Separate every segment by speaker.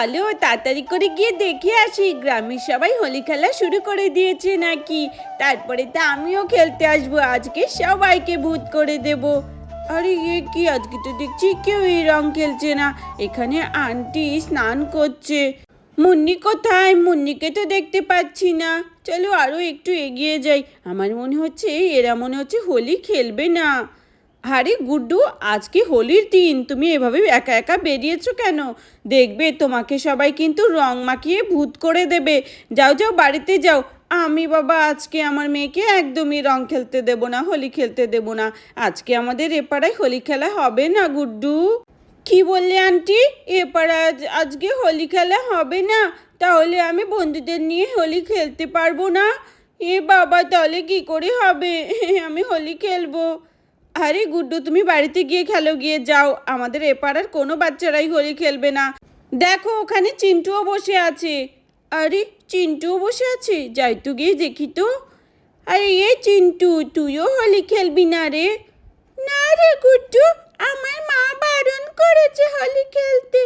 Speaker 1: চলো তাড়াতাড়ি করে গিয়ে দেখে আসি। গ্রামের সবাই হোলি খেলা শুরু করে দিয়েছে নাকি? তারপরে তো আমিও খেলতে আসব। আজকে সবাইকে ভূত করে দেব। আরে, এ কি? আজকে তো দেখছি কেউ এই রং খেলছে না। এখানে আন্টি স্নান করছে। মুন্নি কোথায়? মুন্নিকে তো দেখতে পাচ্ছি না। চলো আরও একটু এগিয়ে যাই। আমার মনে হচ্ছে, এরা মনে হচ্ছে হোলি খেলবে না। আরে গুড্ডু, আজকে হোলির দিন। তুমি এভাবে একা একা বেরিয়েছো কেন? দেখবে, তোমাকে সবাই কিন্তু রং মাখিয়ে ভূত করে দেবে। যাও যাও, বাড়িতে যাও। আমি বাবা, আজকে আমার মেয়েকে একদমই রং খেলতে দেব না, হোলি খেলতে দেব না। আজকে আমাদের এপাড়ায় হোলি খেলা হবে না, গুড্ডু। কি বললে, আন্টি? আজ, আজকে হোলি খেলা হবে না। তাহলে আমি বন্ধুদের নিয়ে হোলি খেলতে পারব না? এ বাবা, তাহলে কি করে হবে? আমি হোলি খেলব। আরে গুড্ডু, তুমি বাড়িতে গিয়ে খেলো, গিয়ে যাও। আমাদের এপাড়ার কোনো বাচ্চারাই হোলি খেলবে না। দেখো, ওখানে চিন্টুও বসে আছে। আরে, চিন্টুও বসে আছে? যাই তো গিয়ে দেখি তো। আরে, এ চিন্টু, তুইও হোলি খেলবি না রে। না রে গুড্ডু, আমার মা করেছে হোলি খেলতে।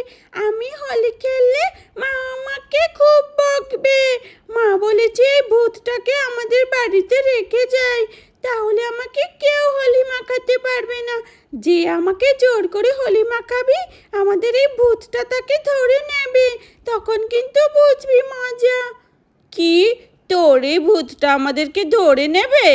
Speaker 1: আমি হোলি খেললে মা আমাকে খুব বকবে। মা বলেছে, এই ভূতটাকে আমাদের বাড়িতে রেখে যাই। তাহলে আমাকে কেউ হোলি মাখাতে পারবে না। যে আমাকে জোর করে হোলি মাখাবি, আমাদের এই ভূতটা তাকে ধরে নেবে। তখন কিন্তু বুঝবি মজা। কি? তোর এই ভূতটা আমাদেরকে ধরে নেবে?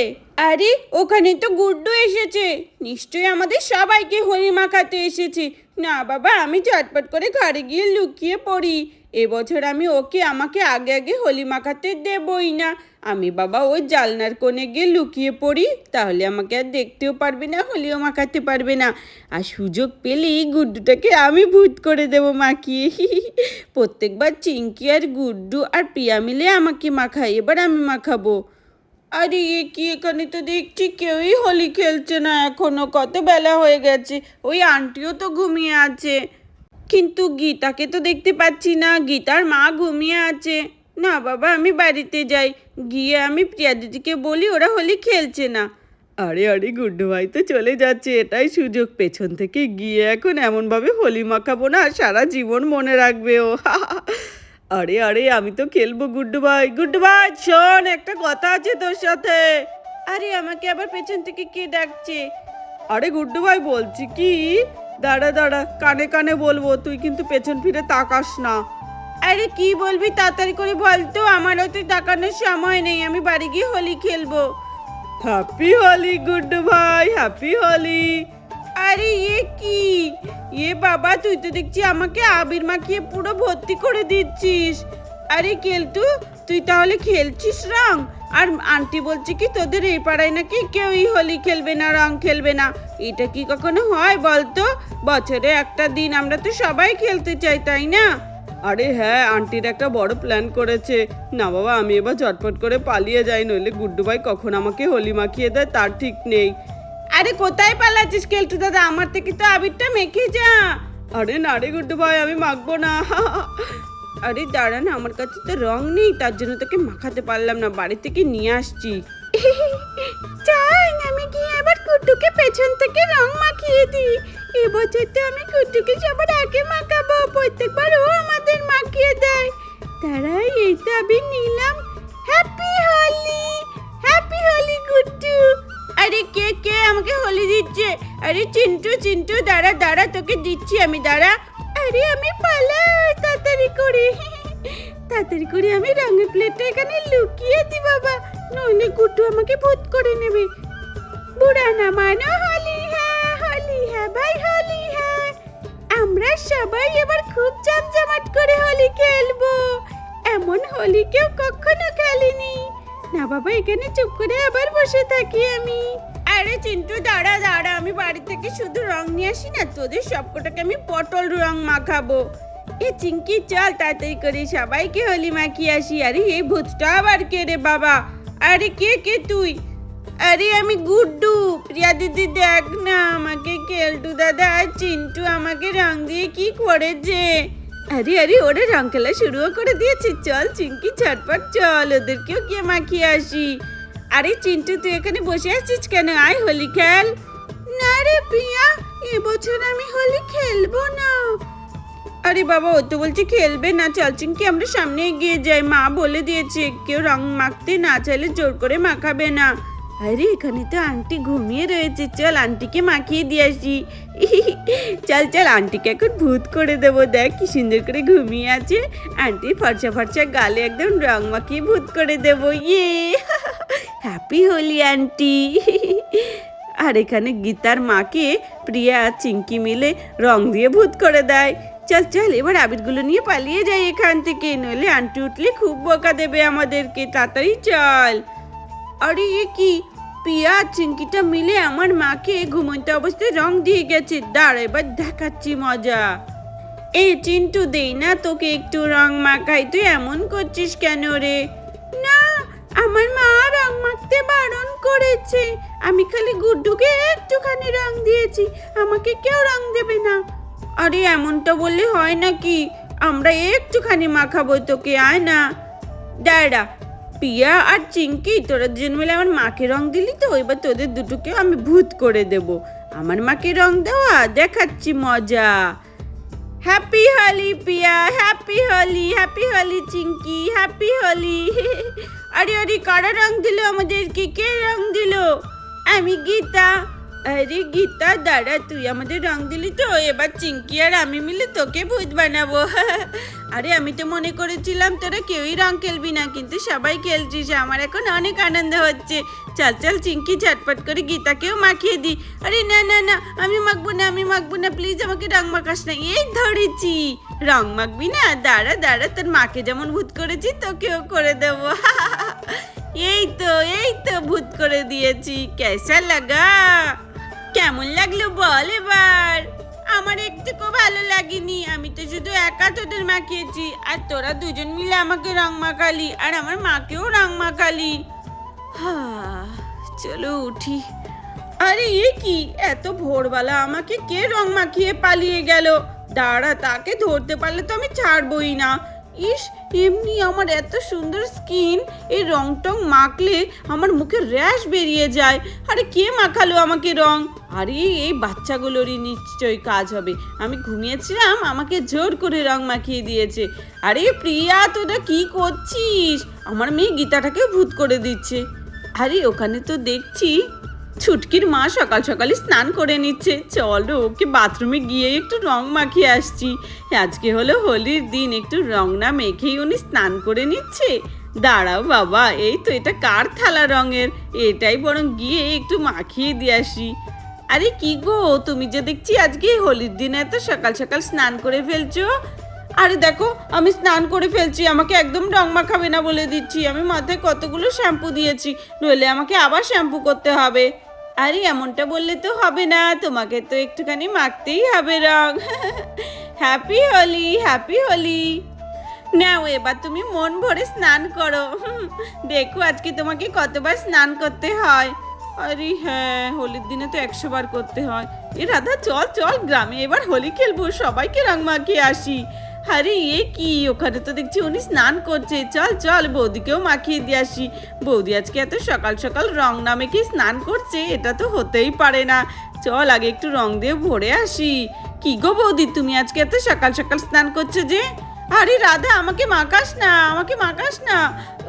Speaker 1: আরে, ওখানে তো গুড্ডু এসেছে। নিশ্চয়ই আমাদের সবাইকে হোলি মাখাতে এসেছে। না বাবা, আমি ঝটপট করে ঘরে গিয়ে লুকিয়ে পড়ি। এবছর আমি ওকে, আমাকে আগে আগে হোলি মাখাতে দেবই না। আমি বাবা ওই জালনার কোণে গিয়ে লুকিয়ে পড়ি, তাহলে আমাকে আর দেখতেও পারবে না, হোলিও মাখাতে পারবে না। আর সুযোগ পেলেই গুড্ডুটাকে আমি ভূত করে দেব মাখিয়ে। প্রত্যেকবার চিঙ্কি আর গুড্ডু আর প্রিয়া মিলে আমাকে মাখায়, এবার আমি মাখাবো। আরে এ কি এখানে তো দেখছি কেউই হোলি খেলছে না, এখনও কত বেলা হয়ে গেছে, ওই আন্টিও তো ঘুমিয়ে আছে। কিন্তু গীতাকে তো দেখতে পাচ্ছি না, গীতার মা ঘুমিয়ে আছে। না বাবা, আমি বাড়িতে যাই, গিয়ে আমি প্রিয়া দিদিকে বলি ওরা হোলি খেলছে না। আরে আরে গুড্ডু ভাই তো চলে যাচ্ছে, এটাই সুযোগ, পেছন থেকে গিয়ে এখন এমনভাবে হোলি মাখাবো না সারা জীবন মনে রাখবে ও আরে আরে আমি তো খেলব গুড্ডু ভাই। গুড্ডু ভাই শোন একটা কথা আছে তোর সাথে। আরে আমাকে আবার পেছন থেকে কে ডাকছে? আরে গুড্ডু ভাই বলছি কি? দাঁড়া দাঁড়া কানে কানে বলব তুই কিন্তু পেছন ফিরে তাকাস না। আরে কি বলবি তাড়াতাড়ি করে বল তো আমারও তো তাকানোর সময় নেই আমি বাড়ি গিয়ে হোলি খেলব। হ্যাপি হোলি গুড্ডু ভাই হ্যাপি হোলি আরে এ কি? এ বাবা, তুই তো দেখছি আমাকে আবির মাখিয়ে পুরো ভর্তি করে দিচ্ছিস। আরে কেলটু, তুই তাহলে খেলছিস রং? আর আন্টি বলছে কি, তোদের এই পাড়ায় নাকি কেউই হোলি খেলবে না, রং খেলবে না। এটা কি কখনো হয় বলতো? বছরে একটা দিন আমরা তো সবাই খেলতে চাই, তাই না? আরে হ্যাঁ আন্টির একটা বড় প্ল্যান করেছে। না বাবা, আমি এবার ঝটপট করে পালিয়ে যাই, নইলে গুড্ডু ভাই কখন আমাকে হোলি মাখিয়ে দেয়, তার ঠিক নেই। আরে কোথায় পালাচ্ছিস কেলটু দাদা? আমার থেকে তো আবিরটা মেখে যা। আরে না রে গুড্ডু ভাই আমি মাখবো না। আরে দাঁড়া না আমার কাছে তো রং নেই তার জন্য তোকে মাখাতে পারলাম না বাড়ি থেকে নিয়ে আসছি। চাই আমি গিয়ে এবার কুট্টুকে পেছন থেকে রং মাখিয়ে দিই? এবছর তো আমি কুট্টুকে সবার আগে মাখাবো প্রত্যেকবার ও আমাদের মাখিয়ে দেয়। তারাই এই তো আমি নিলাম। আরে চিন্টু চিন্টু, দাঁড়া দাঁড়া, তোকে দিচ্ছি আমি, দাঁড়া। আরে আমি পালাই, তাড়াতাড়ি করে। তাড়াতাড়ি করে আমি রঙের প্লেটটা এখানে লুকিয়ে দি, বাবা। নইলে গুড্ডু আমাকে ভূত করে নেবে। বুড়া না, মানো হোলি হ্যাঁ হোলি হ্যাঁ ভাই, হোলি হ্যাঁ। আমরা সবাই এবার খুব জমজমাট করে হোলি খেলব। এমন হোলি কেউ কখনো খেলেনি। না, বাবা, এখানে চুপ করে আবার বসে থাকি আমি। আরে চিন্টু, দাঁড়া দাঁড়া। আমি বাড়ি থেকে শুধু রং নিয়ে আসি না, তোদের সবকটাকে আমি পটল রং মাখাবো। এ চিঙ্কি চল তাড়াতাড়ি করে সবাইকে হোলি মাখিয়ে আসি। আরে, এই ভূতটা আবার কে রে বাবা? আরে, কে কে তুই? আরে, আমি গুড্ডু। প্রিয়া দিদি, দেখ না, আমাকে কেলটু দাদা আর চিন্টু আমাকে রং দিয়ে কি করেছে? আরে আরে, ওরা রং খেলা শুরুও করে দিয়েছে। চল চিঙ্কি ঝটপট চল, ওদেরকেও গিয়ে মাখিয়ে আসি। আরে চিন্টু তুই এখানে বসে আছিস কেন? আয় হোলি খেল। না রে প্রিয়া এবছর আমি হোলি খেলব না। আরে বাবা ও তো বলছে খেলবে না। চল চিনকি আমরা সামনে এগিয়ে যাই। মা বলে দিয়েছে কেউ রং মাখতে না চাইলে জোর করে মাখাবে না। আরে, এখানে তো আন্টি ঘুমিয়ে রয়েছে। চল আন্টিকে মাখিয়ে দিয়ে আসি। চল চল, আন্টিকে এখন ভূত করে দেবো। দেখ কি সুন্দর করে ঘুমিয়ে আছে। আন্টি ফর্সা ফর্সা গালে একদম রং মাখিয়ে ভূত করে দেবো। ইয়ে! Happy Holi aunty! আর এখানে গীতার মাকে প্রিয়া আর চিঙ্কি মিলে রং দিয়ে ভূত করে দেয়। চল চল, এবার আবিরগুলো নিয়ে পালিয়ে যাই এখান থেকে। নইলে আন্টি উঠলে খুব বকা দেবে আমাদেরকে। তাড়াতাড়ি চল। আরে, এ কি? পিয়া আর চিঙ্কিটা মিলে আমার মাকে ঘুমন্ত অবস্থায় রং দিয়ে গেছে। দাঁড়া, এবার দেখাচ্ছি মজা। এ চিন্টু, দেই না তোকে একটু রং মাখাই। তুই এমন করছিস কেন রে? না, আমার মা রং মাখতে বারণ করেছে। আমি খালি গুড্ডুকে একটুখানি রং দিয়েছি। আমাকে কেউ রং দেবে না। আরে, এমনটা বললে হয় নাকি? আমরা একটুখানি মাখাবো তোকে, আয় না। দাঁড়া পিয়া আর চিঙ্কি, তোরা দুজন মিলে আমার মাকে রং দিলি তো, এবার তোদের দুটোকেও আমি ভূত করে দেব। আমার মাকে রং দেওয়া, দেখাচ্ছি মজা। Happy Holi Piya happy Holi happy Holi Chinki happy Holi আরে আরে, কারা রং দিল আমাদেরকে? কে রং দিল? আমি গীতা। আরে গীতা, দাঁড়া তুই আমাদের রং দিলি তো, এবার চিঙ্কি আর আমি মিলে তোকে ভূত বানাবো। আরে আমি তো মনে করেছিলাম তোরা কেউই রং খেলবি না, কিন্তু সবাই খেলছিস, আমার এখন অনেক আনন্দ হচ্ছে। চল চল চিঙ্কি ঝটপট করে গীতাকেও মাখিয়ে দি। আরে না না না, আমি মাখবো না, আমি মাখবো না, প্লিজ আমাকে রং মাখাস না, এই ধরেছি। রং মাখবি না? দাঁড়া দাঁড়া, তোর মাকে যেমন ভূত করেছি, তোকেও করে দেবো। এই তো এই তো ভূত করে দিয়েছি, কেসা লাগা? কেমন লাগল বল এবার। আমার একটুকু ভালো লাগেনি, আমি তো শুধু একা তোদের মাখিয়েছি, আর তোরা দুজন মিলে আমাকে রং মাখালি, আর আমার মাকেও রং মাখালি। হা, চলো উঠি। আরে এ কি, এত ভোরবেলা আমাকে কে রং মাখিয়ে পালিয়ে গেল? দাঁড়া, তাকে ধরতে পারলে তো আমি ছাড়বই না। ইস, এমনি আমার এত সুন্দর স্কিন, এই রং টং মাখলে আমার মুখে র্যাশ বেরিয়ে যায়। আরে কে মাখালো আমাকে রং? আরে, এই বাচ্চাগুলোরই নিশ্চয়ই কাজ হবে। আমি ঘুমিয়েছিলাম, আমাকে জোর করে রং মাখিয়ে দিয়েছে। আরে, প্রিয়া তোরা কি করছিস? আমার মেয়ে গীতাটাকে ভূত করে দিচ্ছে। আরে, ওখানে তো দেখছি ছুটকির মা সকাল সকালে স্নান করে নিচ্ছে। চলো ওকে বাথরুমে গিয়ে একটু রং মাখিয়ে আসছি। আজকে হলো হোলির দিন, একটু রং না মেখেই উনি স্নান করে নিচ্ছে। দাঁড়াও বাবা, এই তো এটা কার থালা রঙের? এটাই বরং গিয়ে একটু মাখিয়ে দিয়ে আসি। আরে কি গো, তুমি যে দেখছি আজকে হোলির দিন এত সকাল সকাল স্নান করে ফেলছো। আরে দেখো, আমি স্নান করে ফেলছি, আমাকে একদম রং মাখাবে না বলে দিচ্ছি। আমি মাথায় কতগুলো শ্যাম্পু দিয়েছি, নইলে আমাকে আবার শ্যাম্পু করতে হবে। আরে এমনটা বললে তো হবে না, তোমাকে তো একটুখানি মাখতেই হবে রং। হ্যাপি হোলি হ্যাপি হোলি নাও, এবার তুমি মন ভরে স্নান করো। দেখো আজকে তোমাকে কতবার স্নান করতে হয়। আরে হ্যাঁ হোলির দিনে তো একশো বার করতে হয়। এ রাধা, চল চল, গ্রামে এবার হোলি খেলব, সবাইকে রং মাখিয়ে আসি। আরে, এ কি? ওখানে তো দেখছি উনি স্নান করছে। চল চল, বৌদিকেও মাখিয়ে দিয়ে আসি। বৌদি আজকে এত সকাল সকাল রং নামে কি স্নান করছে, এটা তো হতেই পারে না। চল, আগে একটু রং দিয়ে ভরে আসি। কি গো বৌদি, তুমি আজকে এত সকাল সকাল স্নান করছ যে? আরে রাধা, আমাকে মাখাস না, আমাকে মাখাস না।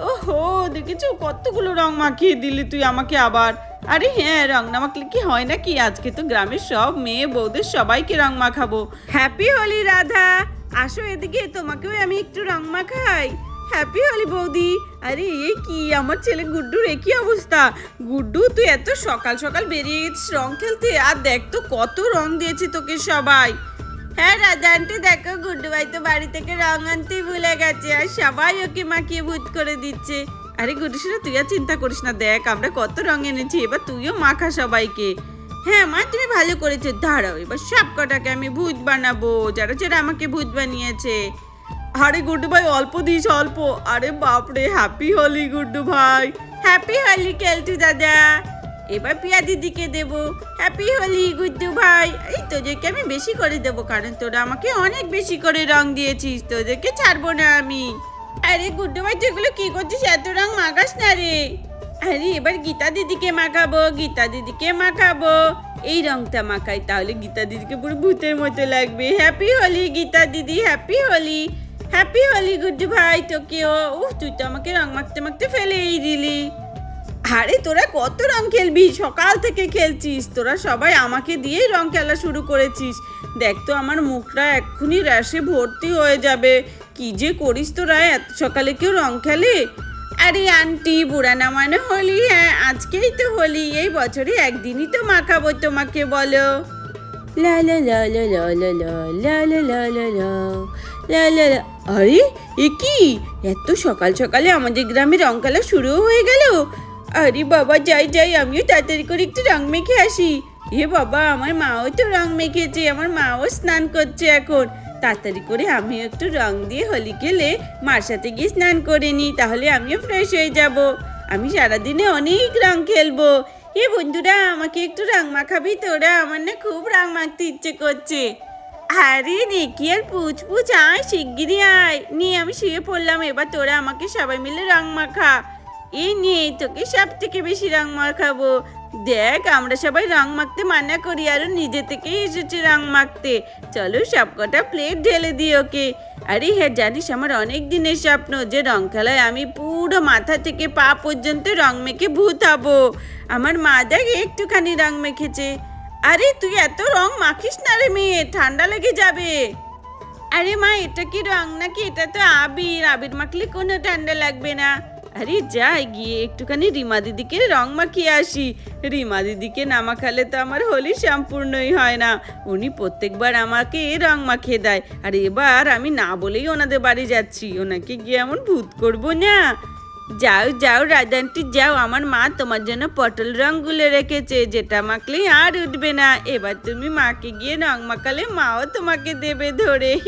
Speaker 1: ওহো, দেখেছ কতগুলো রং মাখিয়ে দিলি তুই আমাকে আবার। আরে হ্যাঁ রং না মাখলে কি হয় না কি আজকে তো গ্রামের সব মেয়ে বৌদের সবাইকে রং মাখাবো। হ্যাপি হোলি রাধা। আসো এদিকে, তোমাকেও আমি একটু রং মাখাই। হ্যাপি হোলি বৌদি। আরে, এ কি? আমার ছেলে গুড্ডুর একই অবস্থা? গুড্ডু, তুই এত সকাল সকাল বেরিয়ে গেছিস রং খেলতে? আর দেখ তো, কত রং দিয়েছে তোকে সবাই। হ্যাঁ রাজা আন্টি, দেখো, গুড্ডু ভাই তো বাড়ি থেকে রং আনতেই ভুলে গেছে। আর সবাই ওকে মাখিয়ে ভূত করে দিচ্ছে। আরে শুনে তুই আর চিন্তা করিস না, দেখ, আমরা কত রং এনেছি, এবার তুইও মাখা সবাইকে। হ্যাঁ মা, তুমি ভালো করেছ, দাঁড়াও, এবার সব কটাকে আমি ভূত বানাবো যারা যারা আমাকে ভূত বানিয়েছে। আরে গুড্ডু ভাই, অল্প দিস, অল্প। আরে বাপরে হ্যাপি হোলি গুড্ডু ভাই। হ্যাপি হোলি কেলটু দাদা। এবার পিয়া দিদিকে দেবো। হ্যাপি হোলি গুড্ডু ভাই। এই তোদেরকে আমি বেশি করে দেবো, কারণ তোরা আমাকে অনেক বেশি করে রং দিয়েছিস, তোদেরকে ছাড়বো না আমি। আরে গুড্ডু ভাই, তুই কি করছিস? এত রং মাখাস না রে। আরে, এবার গীতা দিদিকে মাখাবো, গীতা দিদিকে মাখাবো। এই রংটা মাখাই, তাহলে গীতা দিদিকে পুরো ভূতের মতো লাগবে। হ্যাপি হোলি গীতা দিদি হ্যাপি হোলি হ্যাপি হোলি গুড্ডু ভাই তোকেও উহ, তুই তো আমাকে রং মাখতে মাখতে ফেলেই দিলি। আরে, তোরা কত রং খেলবি? সকাল থেকে খেলছিস। তোরা সবাই আমাকে দিয়েই রং খেলা শুরু করেছিস। দেখ তো, আমার মুখটা এক্ষুনি র্যাশে ভর্তি হয়ে যাবে। কি যে করিস তোরা এত সকালে কেউ রং খেলে আরে আন্টি বুড়া না মানে হোলি হ্যাঁ আজকেই তো হোলি এই বছরে একদিনই তো মাখাবো তোমাকে বলো লা লা লা লা লা লা লা লা লা লা লা লা লা লা লা আরে এ কি এত সকাল সকালে আমাদের গ্রামে রং খেলা শুরু হয়ে গেল আরে বাবা যাই যাই আমিও তাড়াতাড়ি করে একটু রং মেখে আসি এ বাবা আমার মাও তো রং মেখেছে আমার মাও স্নান করছে এখন তাড়াতাড়ি করে আমিও একটু রং দিয়ে হোলি খেলে মার সাথে গিয়ে স্নান করে নিই, তাহলে আমিও ফ্রেশ হয়ে যাব। আমি সারাদিনে অনেক রং খেলব। এ বন্ধুরা, আমাকে একটু রং মাখাবি তোরা? আমার না খুব রং মাখতে ইচ্ছে করছে। আরে নেকি আর পুচ পুচ আয় শিগগিরই আয়। নিয়ে আমি শুয়ে পড়লাম, এবার তোরা আমাকে সবাই মিলে রং মাখা। এই নিয়ে তোকে সব থেকে বেশি রং মাখাবো। দেখ, আমরা সবাই রং মাখতে মানা করি, আরও নিজে থেকেই এসেছে রং মাখতে। চলো সব কটা প্লেট ঢেলে দিই ওকে। আরে হ্যাঁ জানিস আমার অনেক দিনের স্বপ্ন যে রং খেলায় আমি পুরো মাথা থেকে পা পর্যন্ত রং মেখে ভূত হব। আমার মা দেখ একটুখানি রং মেখেছে। আরে, তুই এত রং মাখিস না রে মেয়ে, ঠান্ডা লেগে যাবে। আরে মা, এটা কি রং নাকি? এটা তো আবির। আবির মাখলে কোনো ঠান্ডা লাগবে না। আরে যাই, গিয়ে একটুখানি রিমা দিদিকে রং মাখিয়ে আসি। রিমা দিদিকে না মাখালে তো আমার হোলি সম্পূর্ণই হয় না। উনি প্রত্যেকবার আমাকে রং মাখিয়ে দেয়। আর এবার আমি না বলেই ওনাদের বাড়ি যাচ্ছি। ওনাকে গিয়ে এমন ভূত করব না। যাও যাও রাজান্টি যাও। আমার মা তোমার জন্য পটল রং গুলে রেখেছে। যেটা মাখলেই আর উঠবে না। এবার তুমি মাকে গিয়ে রং মাখালে মাও তোমাকে দেবে ধরে।